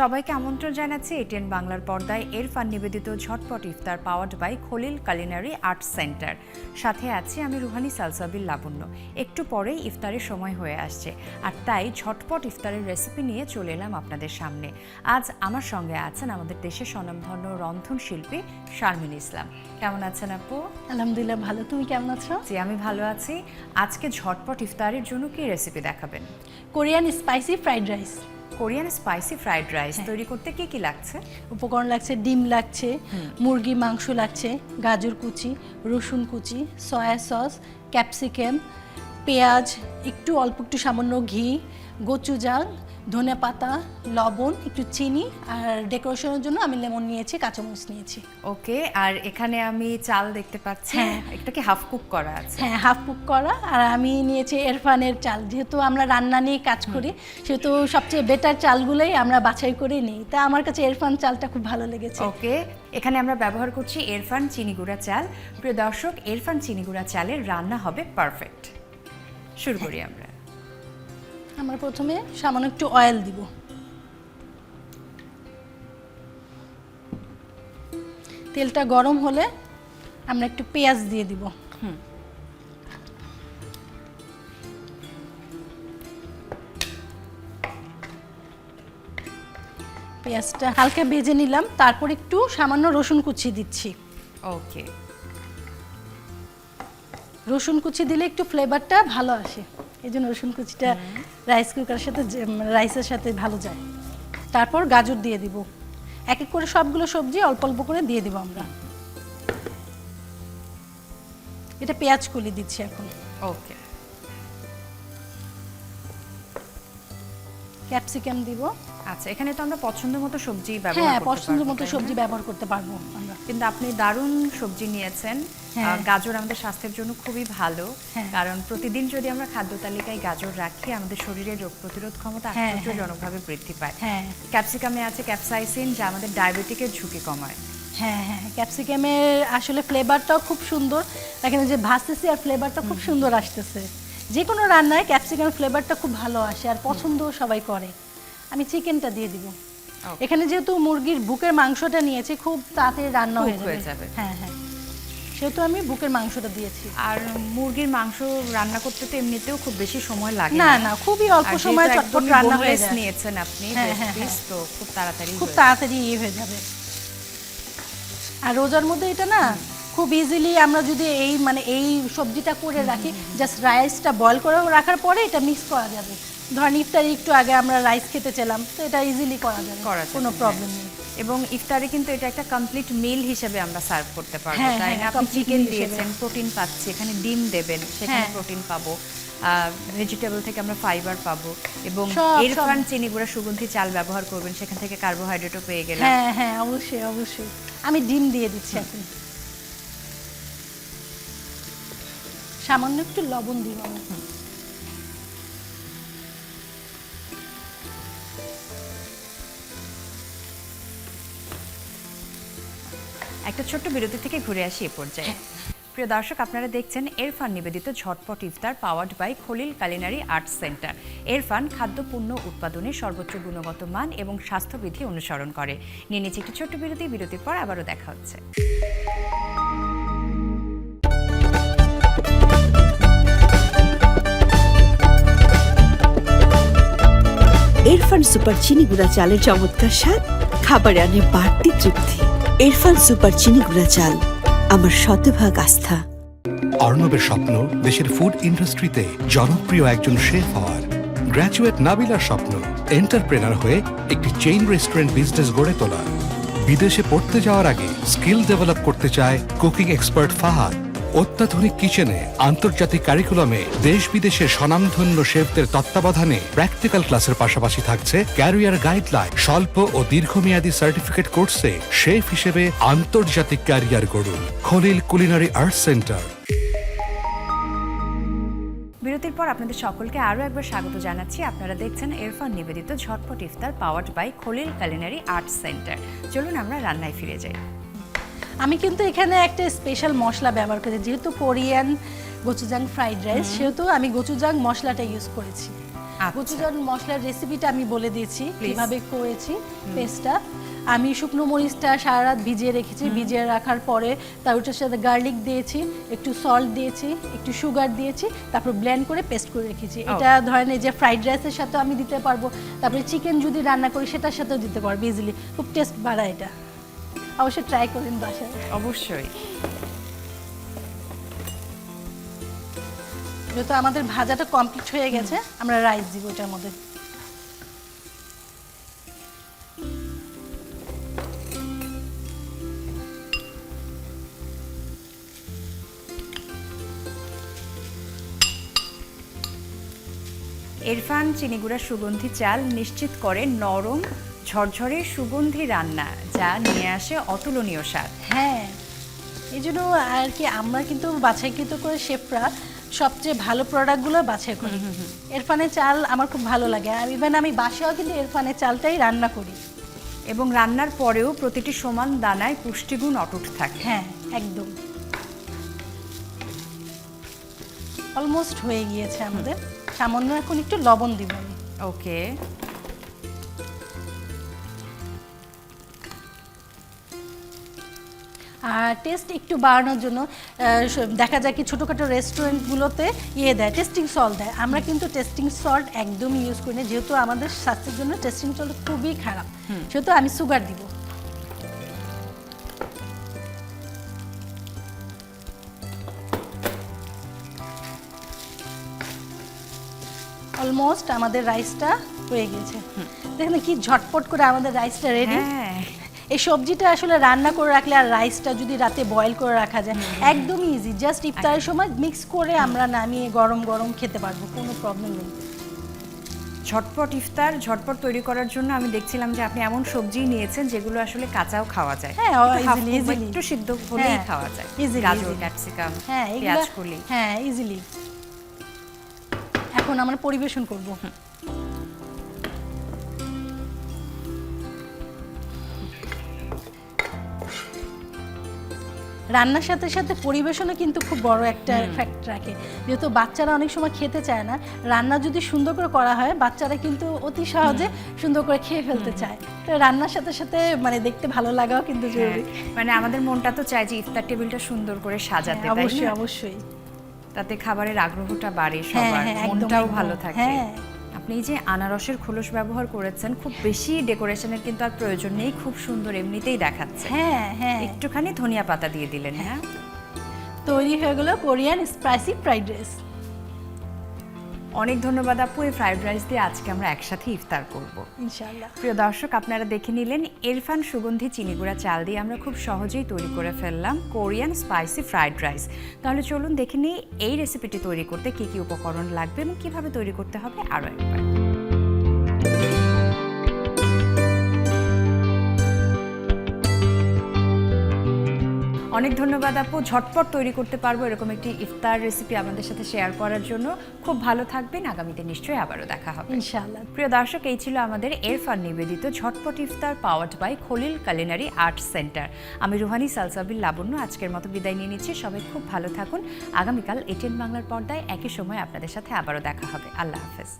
সবাইকে আমন্ত্রণ জানাচ্ছি এটিএন বাংলার পর্দায়। এরফান নিবেদিত ঝটপট ইফতার powered by Khalil culinary art center. সাথে আছি আমি রুহানি সালসাবিল লাবণ্য। একটু পরেই ইফতারের সময় হয়ে আসছে। আর তাই ঝটপট ইফতারের রেসিপি নিয়ে চলে এলাম আপনাদের সামনে। আজ আমার সঙ্গে আছেন আমাদের দেশের স্বনামধন্য রন্ধন শিল্পী শারমিন ইসলাম। কেমন আছেন আপু? আলহামদুলিল্লাহ ভালো। তুমি কেমন আছো? জি আমি ভালো আছি। আজকে ঝটপট ইফতারের জন্য কি রেসিপি দেখাবেন? Korean spicy fried rice. Korean spicy fried rice তৈরি করতে কি কি লাগছে? উপকরণ লাগছে ডিম লাগছে মুরগি মাংস লাগছে গাজর কুচি রসুন কুচি সয়া সস ক্যাপসিকাম পেঁয়াজ একটু অল্প একটু সামান্য ঘি গোচুজাল ধনে পাতা লবণ একটু চিনি আর ডেকোরেশনের জন্য আমি লেমন নিয়েছি কাঁচামরিচ নিয়েছি। ওকে আর এখানে আমি চাল দেখতে পাচ্ছি। হ্যাঁ। একটা কি হাফ কুক করা আছে? হ্যাঁ হাফ কুক করা। আর আমি নিয়েছি এরফানের চাল। যেহেতু আমরা রান্না নিয়ে কাজ করি সেহেতু সবচেয়ে বেটার চালগুলোই আমরা বাছাই করে নিই। তা আমার কাছে এরফান চালটা খুব ভালো লেগেছে। ওকে এখানে আমরা ব্যবহার করছি এরফান চিনিগুড়া চাল। প্রিয় দর্শক এরফান চিনিগুড়া চালের রান্না হবে পারফেক্ট শুরু করি আমরা। আমরা প্রথমে সামান্য একটু অয়েল দিব। তেলটা গরম হলে আমরা একটু পেঁয়াজ দিয়ে দিব। পেঁয়াজটা হালকা ভেজে নিলাম তারপর একটু সামান্য রসুন কুচি দিচ্ছি। ওকে রসুন কুচি দিলে একটু ফ্লেভারটা ভালো আসে। এই জন্য রসুন কুচিটা রাইস কুকারের সাথে রাইসের সাথে ভালো যায়। তারপর গাজর দিয়ে দিব। এক এক করে সবগুলো সবজি অল্প অল্প করে দিয়ে দিব আমরা। এটা পেঁয়াজ কলি দিচ্ছি এখন। ওকে ক্যাপসিকাম দিব। আচ্ছা এখানে তো আমরা পছন্দ মতো সবজি ব্যবহার হ্যাঁ করতে পছন্দ পারব, মতো? সবজি ব্যবহার করতে পারব আমরা। কিন্তু আপনি দারুণ সবজি নিয়েছেন। হ্যাঁ। গাজর আমাদের স্বাস্থ্যের জন্য খুবই ভালো। হ্যাঁ। কারণ প্রতিদিন যদি আমরা খাদ্য তালিকায় গাজর রাখি আমাদের শরীরের রোগ প্রতিরোধ ক্ষমতা হ্যাঁ, আশ্চর্যজনকভাবে বৃদ্ধি পায়। হ্যাঁ। ক্যাপসিকামে আছে ক্যাপসাইসিন যা আমাদের ডায়াবেটিকের ঝুঁকি কমায়। হ্যাঁ হ্যাঁ ক্যাপসিকামের আসলে ফ্লেভারটাও খুব সুন্দর। এখানে যে ভাজতেছি আর ফ্লেভারটা খুব সুন্দর আসতেছে। যে কোনো রান্নায় ক্যাপসিকামের ফ্লেভারটা খুব ভালো আসে আর পছন্দও সবাই করে। আমি চিকেনটা দিয়ে দিব। এখানে যেহেতু মুরগির বুকের মাংসটা নিয়েছি খুব তাড়াতাড়ি রান্না হয়ে হয়ে যাবে। হ্যাঁ হ্যাঁ। সেহেতু আমি বুকের মাংসটা দিয়েছি। আর মুরগির মাংস রান্না করতে তো এমনিতেও খুব বেশি সময় লাগে না না। খুবই অল্প সময় চটপট রান্না হয়ে যায়। নিয়েছেন আপনি হ্যাঁ, হ্যাঁ, piece, তো খুব তাড়াতাড়ি খুব তাড়াতাড়ি ইয়ে হয়ে যাবে। আর রোজার মধ্যে এটা না খুব ইজিলি আমরা যদি এই মানে এই সবজিটা করে রাখি জাস্ট রাইসটা বয়েল করে রাখার পরে এটা মিক্স করা যাবে। ধরেন ইফতারি একটু আগে আমরা রাইস খেতে চাইলাম তো এটা ইজিলি করা যাবে কোনো হ্যাঁ। প্রবলেম নেই। এবং ইফতারে কিন্তু এটা একটা কমপ্লিট মিল হিসেবে আমরা সার্ভ করতে পারব হ্যাঁ, তাই হ্যাঁ, না? আপনি চিকেন দিয়েছেন প্রোটিন পাচ্ছি এখানে ডিম দেবেন সেখানে হ্যাঁ। প্রোটিন পাবো ভেজিটেবল থেকে আমরা ফাইবার পাবো এবং এরফান সব। চিনি গুঁড়া সুগন্ধি চাল ব্যবহার করবেন সেখান থেকে কার্বোহাইড্রেটও পেয়ে গেলাম। হ্যাঁ হ্যাঁ অবশ্যই অবশ্যই। আমি ডিম দিয়ে দিচ্ছি এখন। সামান্য একটু লবণ দিব একটা ছোট্ট বিরতি থেকে ঘুরে আসি এ পর্যায়ে। প্রিয় দর্শক আপনারা দেখছেন এরফান নিবেদিত ঝটপট ইফতার powered by Khalil culinary arts center Erfan খাদ্য পণ্য উৎপাদনে সর্বোচ্চ গুণগত মান এবং স্বাস্থ্যবিধি অনুসরণ করে। নিয়ে নিচ্ছে একটি ছোট্ট বিরতি বিরতির পর আবারও দেখা হচ্ছে। ইরফান সুপার চিনি গুঁড়া চালের চমৎকার স্বাদ, খাবারে আনে বাড়তি তৃপ্তি। ইরফান সুপার চিনি গুঁড়া চাল, আমার শতভাগ আস্থা। অর্ণবের স্বপ্ন দেশের ফুড ইন্ডাস্ট্রিতে জনপ্রিয় একজন শেফ হওয়ার। গ্র্যাজুয়েট নাবিলার স্বপ্ন এন্টারপ্রেনার হয়ে একটি চেইন রেস্টুরেন্ট বিজনেস গড়ে তোলা বিদেশে পড়তে যাওয়ার আগে স্কিল ডেভেলপ করতে চায় কুকিং এক্সপার্ট ফাহাদ। অত্যাধুনিক কিচেনে, আন্তর্জাতিক কারিকুলামে দেশ বিদেশের স্বনামধন্য শেফদের তত্ত্বাবধানে প্র্যাকটিক্যাল ক্লাসের পাশাপাশি থাকছে ক্যারিয়ার গাইডলাইন স্বল্প ও দীর্ঘমেয়াদী সার্টিফিকেট কোর্সে শেফ হিসেবে আন্তর্জাতিক ক্যারিয়ার গড়ুন। খলিল কুলিনারি আর্টস সেন্টার বিরতির পর আপনাদের সকলকে আরও একবার স্বাগত জানাচ্ছি। আপনারা দেখছেন এরফান নিবেদিত ঝটপট ইফতার powered by Khalil culinary arts center চলুন আমরা রান্নায় ফিরে যাই। আমি কিন্তু এখানে একটা স্পেশাল মশলা ব্যবহার করেছি যেহেতু কোরিয়ান গোচুজাং ফ্রাইড রাইস সেহেতু আমি গোচুজাং মশলাটা ইউজ করেছি। আচ্ছা। গোচুজান মশলার রেসিপিটা আমি বলে দিয়েছি. কীভাবে করেছি পেস্টটা আমি শুকনো মরিচটা সারা রাত ভিজিয়ে রেখেছি ভিজিয়ে রাখার পরে তার ওটার সাথে গার্লিক দিয়েছি একটু সল্ট দিয়েছি একটু সুগার দিয়েছি তারপর ব্লেন্ড করে পেস্ট করে রেখেছি। Oh. এটা ধরেন এই যে ফ্রাইড রাইসের সাথেও আমি দিতে পারব তারপরে চিকেন যদি রান্না করি সেটার সাথেও দিতে পারব ইজিলি খুব টেস্ট বাড়ায় এটা। অবশ্যই ট্রাই করেন বাসায়। অবশ্যই। যেহেতু আমাদের ভাজাটা কমপ্লিট হয়ে গেছে আমরা রাইস দিব ওটার মধ্যে। ইরফান চিনিগুড়া সুগন্ধি চাল নিশ্চিত করে নরম ঝরঝরে সুগন্ধি রান্না যা নিয়ে আসে অতুলনীয় স্বাদ। হ্যাঁ এই জন্য আর কি আমরা কিন্তু বাছাইকৃত করে শেফরা সবচেয়ে ভালো প্রোডাক্টগুলো বাছাই করি। এরফানের চাল আমার খুব ভালো লাগে। আর ইভেন আমি বাসায়ও কিন্তু এরফানের চালটাই রান্না করি। এবং রান্নার পরেও প্রতিটি সমান দানায় পুষ্টিগুণ অটুট থাকে। হ্যাঁ একদম। অলমোস্ট হয়ে গিয়েছে আমাদের। সামান্য এখন একটু লবণ দিব ওকে টেস্ট একটু বাড়ানোর জন্য দেখা যায় কি ছোটোখাটো রেস্টুরেন্টগুলোতে ইয়ে দেয় টেস্টিং সল্ট দেয়। আমরা কিন্তু টেস্টিং সল্ট একদম ইউজ করি না যেহেতু আমাদের স্বাস্থ্যের জন্য টেস্টিং সল্ট খুবই খারাপ। সেহেতু আমি সুগার দিব। অলমোস্ট আমাদের রাইসটা হয়ে গেছে। দেখেন কি ঝটপট করে আমাদের রাইসটা রেডি এই সবজিটা আসলে রান্না করে রাখলে আর রাইসটা যদি রাতে বয়েল করে রাখা যায় একদমই ইজি জাস্ট ইফতারের সময় মিক্স করে আমরা নামিয়ে গরম গরম খেতে পারব কোনো প্রবলেম নেই। ঝটপট ইফতার ঝটপট তৈরি করার জন্য আমি দেখছিলাম যে আপনি এমন সবজি নিয়েছেন যেগুলো আসলে কাঁচাও খাওয়া যায়। হ্যাঁ, একটু সিদ্ধ হলেই হ্যাঁ, খাওয়া যায়। easily, গাজর ক্যাপসিকাম হ্যাঁ পেঁয়াজ কলি। হ্যাঁ ইজিলি এখন আমরা পরিবেশন করব। রান্নার সাথে সাথে পরিবেশনও কিন্তু খুব বড় একটা এফেক্ট রাখে। যেহেতু বাচ্চারা অনেক সময় খেতে চায় না রান্না যদি সুন্দর করে করা হয় বাচ্চারা কিন্তু অতি সহজে সুন্দর করে খেয়ে ফেলতে চায়। তো রান্নার সাথে সাথে মানে দেখতে ভালো লাগাও কিন্তু হ্যাঁ, জরুরি। মানে আমাদের মনটা তো চায় যে ইফতার টেবিলটা সুন্দর করে সাজাতে হ্যাঁ, অবশ্যই অবশ্যই। তাতে খাবারের আগ্রহটা বাড়ে হ্যাঁ, সবার মনটাও ভালো থাকে। হ্যাঁ। আপনি যে আনারসের খোলস ব্যবহার করেছেন খুব বেশি ডেকোরেশনের কিন্তু আর প্রয়োজন নেই খুব সুন্দর এমনিতেই দেখাচ্ছে। হ্যাঁ হ্যাঁ। একটুখানি ধনিয়া পাতা দিয়ে দিলেন হ্যাঁ? তৈরি হয়ে গেল কোরিয়ান স্পাইসি ফ্রাইড রাইস। অনেক ধন্যবাদ আপু এই ফ্রাইড রাইস দিয়ে আজকে আমরা একসাথে ইফতার করব। ইনশাআল্লাহ। প্রিয় দর্শক আপনারা দেখে নিলেন এরফান সুগন্ধি চিনিগুড়া চাল দিয়ে আমরা খুব সহজেই তৈরি করে ফেললাম কোরিয়ান স্পাইসি ফ্রাইড রাইস তাহলে চলুন দেখে নিই এই রেসিপিটি তৈরি করতে কী কী উপকরণ লাগবে এবং কীভাবে তৈরি করতে হবে আরও একবার। অনেক ধন্যবাদ আপু। ঝটপট তৈরি করতে পারব এরকম একটি ইফতার রেসিপি আমাদের সাথে শেয়ার করার জন্য। খুব ভালো থাকবেন আগামীতে নিশ্চয়ই আবারও দেখা হবে। ইনশাআল্লাহ। প্রিয় দর্শক এই ছিল আমাদের এরফান নিবেদিত ঝটপট ইফতার powered by Khalil culinary art centre আমি রুহানি সালসাবিল লাবণ্য আজকের মতো বিদায় নিয়ে নিচ্ছি। সবাই খুব ভালো থাকুন। আগামীকাল এটিএন বাংলার পর্দায় একই সময় আপনাদের সাথে আবারও দেখা হবে। আল্লাহ হাফেজ।